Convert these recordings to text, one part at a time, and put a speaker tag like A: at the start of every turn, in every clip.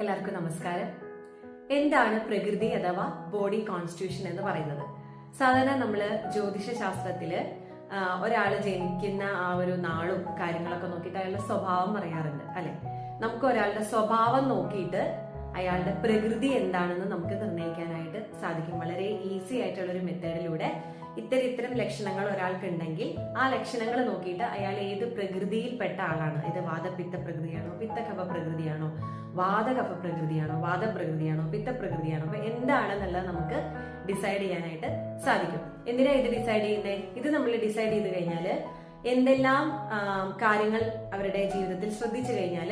A: എല്ലാവർക്കും നമസ്കാരം. എന്താണ് പ്രകൃതി അഥവാ ബോഡി കോൺസ്റ്റിറ്റ്യൂഷൻ എന്ന് പറയുന്നത്? സാധാരണ നമ്മൾ ജ്യോതിഷ ശാസ്ത്രത്തിൽ ഒരാൾ ജനിക്കുന്ന ആ ഒരു നാളും കാര്യങ്ങളൊക്കെ നോക്കിയിട്ട് അയാളുടെ സ്വഭാവം പറയാറുണ്ട് അല്ലെ? നമുക്ക് ഒരാളുടെ സ്വഭാവം നോക്കിയിട്ട് അയാളുടെ പ്രകൃതി എന്താണെന്ന് നമുക്ക് നിർണയിക്കാനായിട്ട് സാധിക്കും. വളരെ ഈസി ആയിട്ടുള്ള ഒരു മെത്തേഡിലൂടെ ഇത്തരം ഇത്തരം ലക്ഷണങ്ങൾ ഒരാൾക്ക് ഉണ്ടെങ്കിൽ ആ ലക്ഷണങ്ങൾ നോക്കിയിട്ട് അയാൾ ഏത് പ്രകൃതിയിൽപ്പെട്ട ആളാണ്. ഇത് വാദപിത്ത പ്രകൃതിയാണോ പിത്തകഫ പ്രകൃതിയാണോ വാദകഫ പ്രകൃതിയാണോ വാദപ്രകൃതിയാണോ പിത്തപ്രകൃതിയാണോ അപ്പൊ എന്താണെന്നുള്ളത് നമുക്ക് ഡിസൈഡ് ചെയ്യാനായിട്ട് സാധിക്കും. എന്തിനാ ഇത് ഡിസൈഡ് ചെയ്യുന്നത് ഇത് നമ്മൾ ഡിസൈഡ് ചെയ്ത് കഴിഞ്ഞാൽ എന്തെല്ലാം കാര്യങ്ങൾ അവരുടെ ജീവിതത്തിൽ ശ്രദ്ധിച്ചു കഴിഞ്ഞാൽ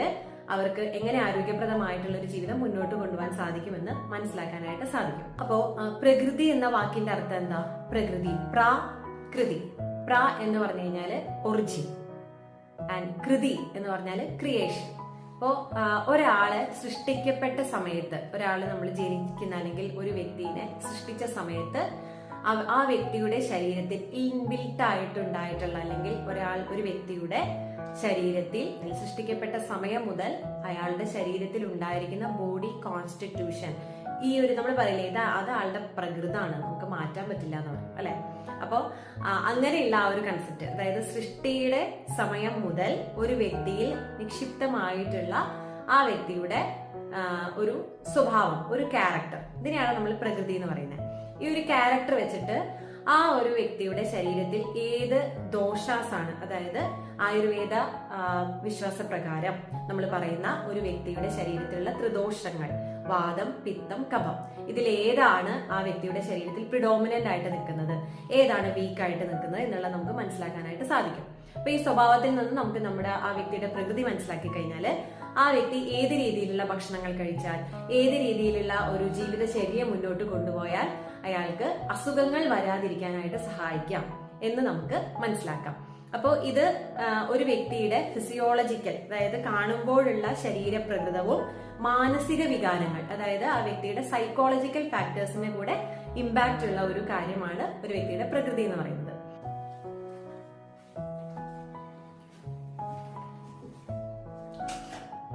A: അവർക്ക് എങ്ങനെ ആരോഗ്യപ്രദമായിട്ടുള്ള ഒരു ജീവിതം മുന്നോട്ട് കൊണ്ടുപോകാൻ സാധിക്കുമെന്ന് മനസ്സിലാക്കാനായിട്ട് സാധിക്കും. അപ്പോ പ്രകൃതി എന്ന വാക്കിന്റെ അർത്ഥം എന്താ? പ്രകൃതി. പ്രാ കൃതി. പ്ര എന്ന് പറഞ്ഞു കഴിഞ്ഞാൽ ഒറിജിൻ ആൻഡ് കൃതി എന്ന് പറഞ്ഞാൽ ക്രിയേഷൻ അപ്പോ ആ, ഒരാൾ സൃഷ്ടിക്കപ്പെട്ട സമയത്ത് ഒരാൾ നമ്മൾ ജനിക്കുന്ന അല്ലെങ്കിൽ ഒരു വ്യക്തിനെ സൃഷ്ടിച്ച സമയത്ത് ആ വ്യക്തിയുടെ ശരീരത്തിൽ ഇൻബിൽട്ട് ആയിട്ടുണ്ടായിട്ടുള്ള അല്ലെങ്കിൽ ഒരാൾ ഒരു വ്യക്തിയുടെ ശരീരത്തിൽ സൃഷ്ടിക്കപ്പെട്ട സമയം മുതൽ അയാളുടെ ശരീരത്തിൽ ഉണ്ടായിരിക്കുന്ന ബോഡി കോൺസ്റ്റിറ്റ്യൂഷൻ ഈ ഒരു നമ്മൾ പറയില്ലേ ഇത് അത് ആളുടെ പ്രകൃതാണ് നമുക്ക് മാറ്റാൻ പറ്റില്ല എന്ന് അല്ലെ? അപ്പോ അങ്ങനെയുള്ള ആ ഒരു കൺസെപ്റ്റ് അതായത് സൃഷ്ടിയുടെ സമയം മുതൽ ഒരു വ്യക്തിയിൽ നിക്ഷിപ്തമായിട്ടുള്ള ആ വ്യക്തിയുടെ ഒരു സ്വഭാവം ഒരു ക്യാരക്ടർ ഇതിനെയാണ് നമ്മൾ പ്രകൃതി എന്ന് പറയുന്നത്. ഈ ഒരു ക്യാരക്ടർ വെച്ചിട്ട് ആ ഒരു വ്യക്തിയുടെ ശരീരത്തിൽ ഏത് ദോഷാസാണ് അതായത് ആയുർവേദ വിശ്വാസപ്രകാരം നമ്മൾ പറയുന്ന ഒരു വ്യക്തിയുടെ ശരീരത്തിലുള്ള ത്രിദോഷങ്ങൾ വാദം പിത്തം കഫം ഇതിൽ ഏതാണ് ആ വ്യക്തിയുടെ ശരീരത്തിൽ പ്രിഡോമിനന്റ് ആയിട്ട് നിൽക്കുന്നത്. ഏതാണ് വീക്ക് ആയിട്ട് നിൽക്കുന്നത് എന്നുള്ളത് നമുക്ക് മനസ്സിലാക്കാനായിട്ട് സാധിക്കും. അപ്പൊ ഈ സ്വഭാവത്തിൽ നിന്ന് നമുക്ക് നമ്മുടെ ആ വ്യക്തിയുടെ പ്രകൃതി മനസ്സിലാക്കി കഴിഞ്ഞാൽ ആ വ്യക്തി ഏത് രീതിയിലുള്ള ഭക്ഷണങ്ങൾ കഴിച്ചാൽ ഏത് രീതിയിലുള്ള ഒരു ജീവിതചര്യ മുന്നോട്ട് കൊണ്ടുപോയാൽ അയാൾക്ക് അസുഖങ്ങൾ വരാതിരിക്കാനായിട്ട് സഹായിക്കാം എന്ന് നമുക്ക് മനസ്സിലാക്കാം. അപ്പോൾ ഇത് ഒരു വ്യക്തിയുടെ ഫിസിയോളജിക്കൽ അതായത് കാണുമ്പോഴുള്ള ശരീരപ്രകൃതവും മാനസിക വികാരങ്ങൾ അതായത് ആ വ്യക്തിയുടെ സൈക്കോളജിക്കൽ ഫാക്ടേഴ്സിനെ കൂടെ ഇമ്പാക്റ്റ് ഉള്ള ഒരു കാര്യമാണ് ഒരു വ്യക്തിയുടെ പ്രകൃതി എന്ന് പറയുന്നത്.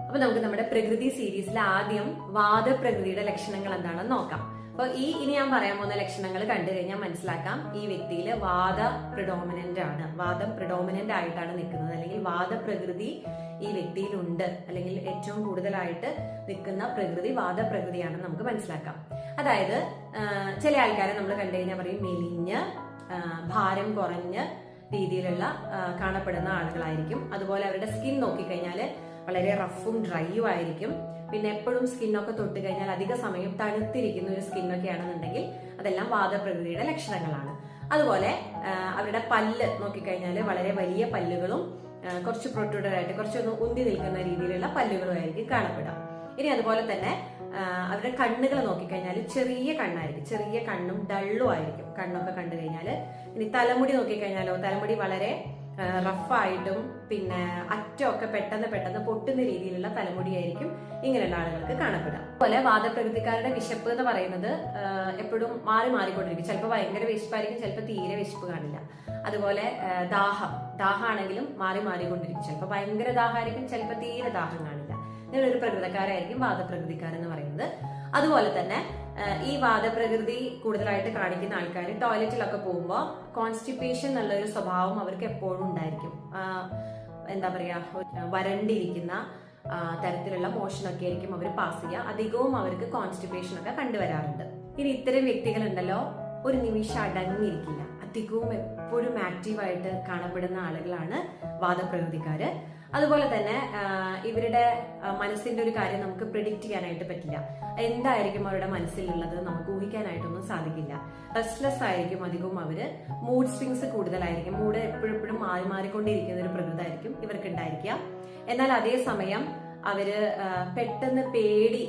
A: അപ്പൊ നമുക്ക് നമ്മുടെ പ്രകൃതി സീരീസിൽ ആദ്യം വാദപ്രകൃതിയുടെ ലക്ഷണങ്ങൾ എന്താണെന്ന് നോക്കാം. അപ്പൊ ഈ ഇനി ഞാൻ പറയാൻ പോകുന്ന ലക്ഷണങ്ങൾ കണ്ടു കഴിഞ്ഞാൽ മനസ്സിലാക്കാം. ഈ വ്യക്തിയിൽ വാദ പ്രിഡോമിനന്റ് ആണ്. വാദം പ്രിഡോമിനന്റ് ആയിട്ടാണ് നിൽക്കുന്നത്. അല്ലെങ്കിൽ വാദപ്രകൃതി ഈ വ്യക്തിയിലുണ്ട്. അല്ലെങ്കിൽ ഏറ്റവും കൂടുതലായിട്ട് നിൽക്കുന്ന പ്രകൃതി വാദപ്രകൃതിയാണെന്ന് നമുക്ക് മനസ്സിലാക്കാം. അതായത് ചില ആൾക്കാരെ നമ്മൾ കണ്ടു കഴിഞ്ഞാൽ പറയും മെലിഞ്ഞ് ഭാരം കുറഞ്ഞ് രീതിയിലുള്ള കാണപ്പെടുന്ന ആളുകളായിരിക്കും. അതുപോലെ അവരുടെ സ്കിൻ നോക്കിക്കഴിഞ്ഞാൽ വളരെ റഫും ഡ്രൈയും ആയിരിക്കും. പിന്നെ എപ്പോഴും സ്കിന്നൊക്കെ തൊട്ട് കഴിഞ്ഞാൽ അധിക സമയം തണുത്തിരിക്കുന്ന ഒരു സ്കിന്നൊക്കെ ആണെന്നുണ്ടെങ്കിൽ അതെല്ലാം വാദപ്രകൃതിയുടെ ലക്ഷണങ്ങളാണ്. അതുപോലെ അവരുടെ പല്ല് നോക്കിക്കഴിഞ്ഞാൽ വളരെ വലിയ പല്ലുകളും കുറച്ച് പ്രൊട്രൂഡർ ആയിട്ട് കുറച്ചൊന്ന് ഉന്തി നിൽക്കുന്ന രീതിയിലുള്ള പല്ലുകളും ആയിരിക്കും കാണപ്പെടുക. ഇനി അതുപോലെ തന്നെ അവരുടെ കണ്ണുകൾ നോക്കിക്കഴിഞ്ഞാൽ ചെറിയ കണ്ണായിരിക്കും. ചെറിയ കണ്ണും ഡള്ളും ആയിരിക്കും. കണ്ണൊക്കെ കണ്ടു കഴിഞ്ഞാൽ ഇനി തലമുടി നോക്കിക്കഴിഞ്ഞാലോ തലമുടി വളരെ റഫായിട്ടും പിന്നെ അറ്റമൊക്കെ പെട്ടെന്ന് പെട്ടെന്ന് പൊട്ടുന്ന രീതിയിലുള്ള തലമുടിയായിരിക്കും ഇങ്ങനെയുള്ള ആളുകൾക്ക് കാണപ്പെടുക. അതുപോലെ വാദപ്രകൃതിക്കാരുടെ വിശപ്പ് എന്ന് പറയുന്നത് എപ്പോഴും മാറി മാറിക്കൊണ്ടിരിക്കും. ചിലപ്പോൾ ഭയങ്കര വിശപ്പായിരിക്കും ചിലപ്പോൾ തീരെ വിശപ്പ് കാണില്ല. അതുപോലെ ദാഹം. ദാഹമാണെങ്കിലും മാറി മാറിക്കൊണ്ടിരിക്കും. ചിലപ്പോൾ ഭയങ്കര ദാഹമായിരിക്കും ചിലപ്പോൾ തീരെ ദാഹം കാണില്ല. ഇങ്ങനെ ഒരു പ്രകൃതക്കാരായിരിക്കും വാദപ്രകൃതിക്കാരെന്ന് പറയുന്നത്. അതുപോലെ തന്നെ ഈ വാദപ്രകൃതി കൂടുതലായിട്ട് കാണിക്കുന്ന ആൾക്കാർ ടോയ്ലറ്റിലൊക്കെ പോകുമ്പോൾ കോൺസ്റ്റിപ്പേഷൻ എന്നുള്ളൊരു സ്വഭാവം അവർക്ക് എപ്പോഴും ഉണ്ടായിരിക്കും. എന്താ പറയാ വരണ്ടിരിക്കുന്ന തരത്തിലുള്ള തരത്തിലുള്ള മോഷനൊക്കെ ആയിരിക്കും അവർ പാസ് ചെയ്യുക. അധികവും അവർക്ക് കോൺസ്റ്റിപ്പേഷൻ ഒക്കെ കണ്ടുവരാറുണ്ട്. ഇനി ഇത്തരം വ്യക്തികളുണ്ടല്ലോ ഒരു നിമിഷം അടങ്ങിയിരിക്കില്ല. അധികവും എപ്പോഴും ആക്റ്റീവായിട്ട് കാണപ്പെടുന്ന ആളുകളാണ് വാദപ്രകൃതിക്കാര്. അതുപോലെ തന്നെ ഇവരുടെ മനസ്സിന്റെ ഒരു കാര്യം നമുക്ക് പ്രിഡിക്റ്റ് ചെയ്യാനായിട്ട് പറ്റില്ല. എന്തായിരിക്കും അവരുടെ മനസ്സിലുള്ളത് നമുക്ക് ഊഹിക്കാനായിട്ടൊന്നും സാധിക്കില്ല. റെസ്റ്റ്ലെസ് ആയിരിക്കും അധികവും അവർ. മൂഡ് സ്വിങ്സ് കൂടുതലായിരിക്കും. മൂഡ് എപ്പോഴെപ്പോഴും മാറി മാറിക്കൊണ്ടിരിക്കുന്ന ഒരു പ്രകൃതമായിരിക്കും ഇവർക്ക് ഉണ്ടായിരിക്കുക എന്നാൽ അതേസമയം അവർ പെട്ടെന്ന് പേടി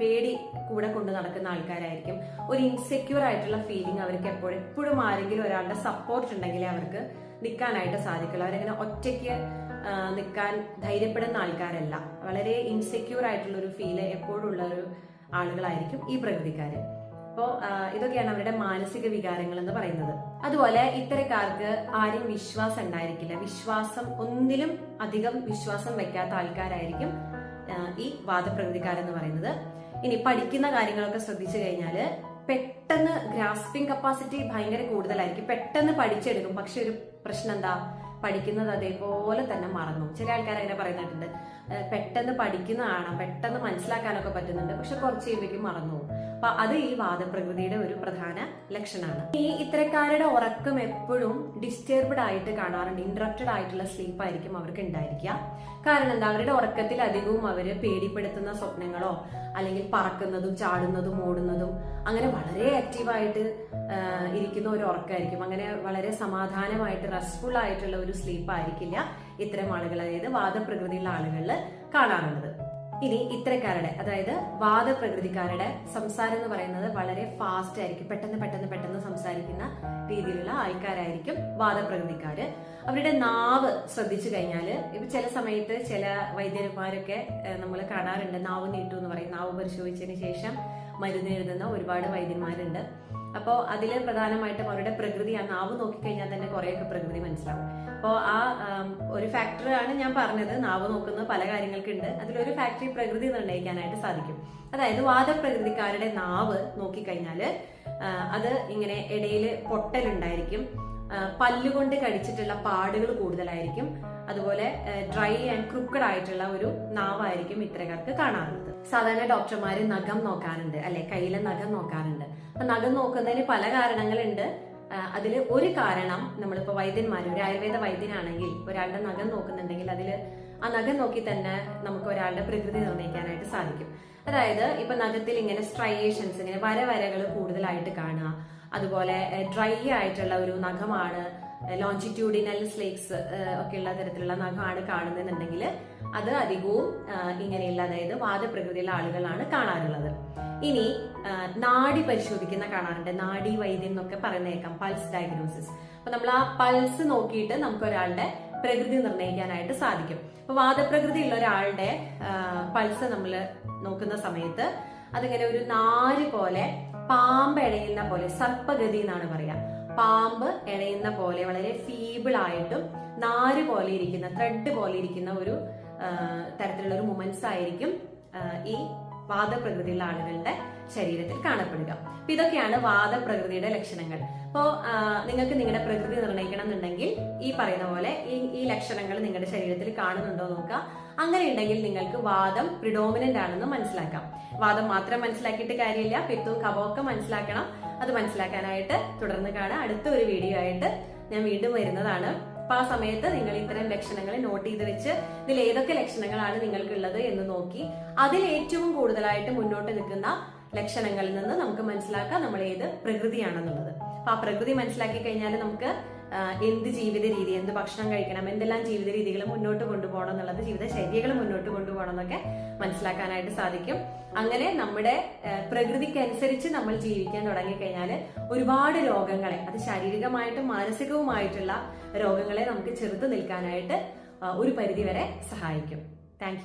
A: പേടി കൂടെ കൊണ്ട് നടക്കുന്ന ആൾക്കാരായിരിക്കും. ഒരു ഇൻസെക്യൂർ ആയിട്ടുള്ള ഫീലിംഗ് അവർക്ക് എപ്പോഴും എപ്പോഴും ആരെങ്കിലും ഒരാളുടെ സപ്പോർട്ട് ഉണ്ടെങ്കിലേ അവർക്ക് നിൽക്കാനായിട്ട് സാധിക്കുള്ളൂ. അവരങ്ങനെ ഒറ്റയ്ക്ക് നിൽക്കാൻ ധൈര്യപ്പെടുന്ന ആൾക്കാരല്ല. വളരെ ഇൻസെക്യൂർ ആയിട്ടുള്ള ഒരു ഫീൽ എപ്പോഴും ഉള്ള ഒരു ആളുകളായിരിക്കും ഈ പ്രകൃതിക്കാര്. അപ്പോൾ ഇതൊക്കെയാണ് അവരുടെ മാനസിക വികാരങ്ങൾ എന്ന് പറയുന്നത്. അതുപോലെ ഇത്തരക്കാർക്ക് ആരും വിശ്വാസം ഉണ്ടായിരിക്കില്ല. വിശ്വാസം ഒന്നിലും അധികം വിശ്വാസം വെക്കാത്ത ആൾക്കാരായിരിക്കും ഈ വാദപ്രകൃതിക്കാരെന്ന് പറയുന്നത്. ഇനി പഠിക്കുന്ന കാര്യങ്ങളൊക്കെ ശ്രദ്ധിച്ചു കഴിഞ്ഞാൽ പെട്ടെന്ന് ഗ്രാസ്പിംഗ് കപ്പാസിറ്റി ഭയങ്കര കൂടുതലായിരിക്കും. പെട്ടെന്ന് പഠിച്ചെടുക്കും. പക്ഷെ ഒരു പ്രശ്നം എന്താ? പഠിക്കുന്നത് അതേപോലെ തന്നെ മറന്നു. ചില ആൾക്കാർ അങ്ങനെ പറയുന്നുണ്ട്. പെട്ടെന്ന് പഠിക്കുന്നതാണ് പെട്ടെന്ന് മനസ്സിലാക്കാനൊക്കെ പറ്റുന്നുണ്ട്. പക്ഷെ കുറച്ച് കഴിയുമ്പോഴേക്കും മറന്നു പോകും. അപ്പൊ അത് ഈ വാദപ്രകൃതിയുടെ ഒരു പ്രധാന ലക്ഷണമാണ് ഈ ഇത്തരക്കാരുടെ ഉറക്കം എപ്പോഴും ഡിസ്റ്റർബ്ഡ് ആയിട്ട് കാണാറുണ്ട്. ഇന്ററപ്റ്റഡ് ആയിട്ടുള്ള സ്ലീപ്പ് ആയിരിക്കും അവർക്ക് ഉണ്ടായിരിക്കുക. കാരണം എന്താ? അവരുടെ ഉറക്കത്തിൽ അധികവും അവർ പേടിപ്പെടുത്തുന്ന സ്വപ്നങ്ങളോ അല്ലെങ്കിൽ പറക്കുന്നതും ചാടുന്നതും ഓടുന്നതും അങ്ങനെ വളരെ ആക്റ്റീവായിട്ട് ഇരിക്കുന്ന ഒരു ഉറക്കമായിരിക്കും അങ്ങനെ വളരെ സമാധാനമായിട്ട് റെസ്റ്റ്ഫുൾ ആയിട്ടുള്ള ഒരു സ്ലീപ്പ് ആയിരിക്കില്ല ഇത്തരം ആളുകൾ അതായത് വാദപ്രകൃതിയുള്ള ആളുകളിൽ കാണാറുള്ളത്. ഇനി ഇത്തരക്കാരുടെ അതായത് വാദപ്രകൃതിക്കാരുടെ സംസാരം എന്ന് പറയുന്നത് വളരെ ഫാസ്റ്റ് ആയിരിക്കും. പെട്ടെന്ന് പെട്ടെന്ന് പെട്ടെന്ന് സംസാരിക്കുന്ന രീതിയിലുള്ള ആൾക്കാരായിരിക്കും വാദപ്രകൃതിക്കാര്. അവരുടെ നാവ് ശ്രദ്ധിച്ചു കഴിഞ്ഞാൽ ഇപ്പൊ ചില സമയത്ത് ചില വൈദ്യന്മാരൊക്കെ നമ്മൾ കാണാറുണ്ട്. നാവ് നീട്ടു എന്ന് പറയും. നാവ് പരിശോധിച്ചതിന് ശേഷം മരുന്ന് എഴുതുന്ന ഒരുപാട് വൈദ്യന്മാരുണ്ട്. അപ്പോൾ അതിൽ പ്രധാനമായിട്ടും അവരുടെ പ്രകൃതി ആ നാവ് നോക്കിക്കഴിഞ്ഞാൽ തന്നെ കുറേയൊക്കെ പ്രകൃതി മനസ്സിലാവും. അപ്പോൾ ആ ഒരു ഫാക്ടറാണ് ഞാൻ പറഞ്ഞത്. നാവ് നോക്കുന്ന പല കാര്യങ്ങൾക്കുണ്ട്. അതിലൊരു ഫാക്ടറി പ്രകൃതി നിർണയിക്കാനായിട്ട് സാധിക്കും. അതായത് വാദപ്രകൃതിക്കാരുടെ നാവ് നോക്കിക്കഴിഞ്ഞാൽ അത് ഇങ്ങനെ ഇടയിൽ പൊട്ടലുണ്ടായിരിക്കും. പല്ലുകൊണ്ട് കടിച്ചിട്ടുള്ള പാടുകൾ കൂടുതലായിരിക്കും. അതുപോലെ ഡ്രൈ ആൻഡ് ക്രുക്കഡ് ആയിട്ടുള്ള ഒരു നാവായിരിക്കും ഇത്തരക്കാർക്ക് കാണാറുള്ളത്. സാധാരണ ഡോക്ടർമാർ നഖം നോക്കാറുണ്ട് അല്ലെ കയ്യിലെ നഖം നോക്കാറുണ്ട്. അപ്പൊ നഖം നോക്കുന്നതിന് പല കാരണങ്ങളുണ്ട്. അതിൽ ഒരു കാരണം നമ്മളിപ്പോ വൈദ്യന്മാർ ഒരു ആയുർവേദ വൈദ്യനാണെങ്കിൽ ഒരാളുടെ നഖം നോക്കുന്നുണ്ടെങ്കിൽ അതിൽ ആ നഖം നോക്കി തന്നെ നമുക്ക് ഒരാളുടെ പ്രകൃതി നിർണയിക്കാനായിട്ട് സാധിക്കും. അതായത് ഇപ്പൊ നഖത്തിൽ ഇങ്ങനെ സ്ട്രയേഷൻസ് ഇങ്ങനെ വരവരകൾ കൂടുതലായിട്ട് കാണുക. അതുപോലെ ഡ്രൈ ആയിട്ടുള്ള ഒരു നഖമാണ് ലോഞ്ചിറ്റ്യൂഡിനൽ സ്ലേക്സ് ഒക്കെയുള്ള തരത്തിലുള്ള നഖമാണ് കാണുന്നതെന്നുണ്ടെങ്കിൽ അത് അധികവും ഇങ്ങനെയുള്ള അതായത് വാദപ്രകൃതിയുള്ള ആളുകളാണ് കാണാറുള്ളത്. ഇനി നാഡി പരിശോധിക്കുന്ന കാണാറുണ്ട്. നാഡി വൈദ്യം എന്നൊക്കെ പറയുന്നേക്കാം പൾസ് ഡയഗ്നോസിസ് അപ്പൊ നമ്മൾ ആ പൾസ് നോക്കിയിട്ട് നമുക്ക് ഒരാളുടെ പ്രകൃതി നിർണയിക്കാനായിട്ട് സാധിക്കും. അപ്പൊ വാദപ്രകൃതി ഉള്ള ഒരാളുടെ പൾസ് നമ്മൾ നോക്കുന്ന സമയത്ത് അതിങ്ങനെ ഒരു നാല് പോലെ പാമ്പ് ഇഴയുന്ന പോലെ സർപ്പഗതി എന്നാണ് പറയാ. പാമ്പ് ഇഴയുന്ന പോലെ വളരെ ഫീബിൾ ആയിട്ടും നാര് പോലെ ഇരിക്കുന്ന ത്രെഡ് പോലെ ഇരിക്കുന്ന ഒരു തരത്തിലുള്ള ഒരു മുമെന്റ്സ് ആയിരിക്കും ഈ വാദപ്രകൃതിയുള്ള ആളുകളുടെ ശരീരത്തിൽ കാണപ്പെടുക. അപ്പൊ ഇതൊക്കെയാണ് വാദപ്രകൃതിയുടെ ലക്ഷണങ്ങൾ. അപ്പോ നിങ്ങൾക്ക് നിങ്ങളുടെ പ്രകൃതി നിർണയിക്കണം എന്നുണ്ടെങ്കിൽ ഈ പറയുന്ന പോലെ ഈ ഈ ലക്ഷണങ്ങൾ നിങ്ങളുടെ ശരീരത്തിൽ കാണുന്നുണ്ടോ നോക്കുക. അങ്ങനെ ഉണ്ടെങ്കിൽ നിങ്ങൾക്ക് വാദം പ്രിഡോമിനന്റ് ആണെന്ന് മനസ്സിലാക്കാം. വാദം മാത്രം മനസ്സിലാക്കിയിട്ട് കാര്യമില്ല. പിത്തവും കപമൊക്കെ മനസ്സിലാക്കണം. അത് മനസ്സിലാക്കാനായിട്ട് തുടർന്ന് കാണാം. അടുത്ത ഒരു വീഡിയോ ആയിട്ട് ഞാൻ വീണ്ടും വരുന്നതാണ്. അപ്പൊ ആ സമയത്ത് നിങ്ങൾ ഇത്തരം ലക്ഷണങ്ങൾ നോട്ട് ചെയ്ത് വെച്ച് ഇതിൽ ഏതൊക്കെ ലക്ഷണങ്ങളാണ് നിങ്ങൾക്കുള്ളത് എന്ന് നോക്കി. അതിൽ ഏറ്റവും കൂടുതലായിട്ട് മുന്നോട്ട് നിൽക്കുന്ന ലക്ഷണങ്ങളിൽ നിന്ന് നമുക്ക് മനസ്സിലാക്കാം നമ്മൾ ഏത് പ്രകൃതിയാണെന്നുള്ളത്. അപ്പൊ ആ പ്രകൃതി മനസ്സിലാക്കി കഴിഞ്ഞാൽ നമുക്ക് എന്ത് ജീവിത രീതി എന്ത് ഭക്ഷണം കഴിക്കണം എന്തെല്ലാം ജീവിത രീതികൾ മുന്നോട്ട് കൊണ്ടുപോകണം എന്നുള്ളത് ജീവിത ശൈലികൾ മുന്നോട്ട് കൊണ്ടുപോകണം എന്നൊക്കെ മനസ്സിലാക്കാനായിട്ട് സാധിക്കും. അങ്ങനെ നമ്മുടെ പ്രകൃതിക്കനുസരിച്ച് നമ്മൾ ജീവിക്കാൻ തുടങ്ങിക്കഴിഞ്ഞാൽ ഒരുപാട് രോഗങ്ങളെ അത് ശാരീരികമായിട്ടും മാനസികവുമായിട്ടുള്ള രോഗങ്ങളെ നമുക്ക് ചെറുത്ത് നിൽക്കാനായിട്ട് ഒരു പരിധിവരെ സഹായിക്കും. താങ്ക്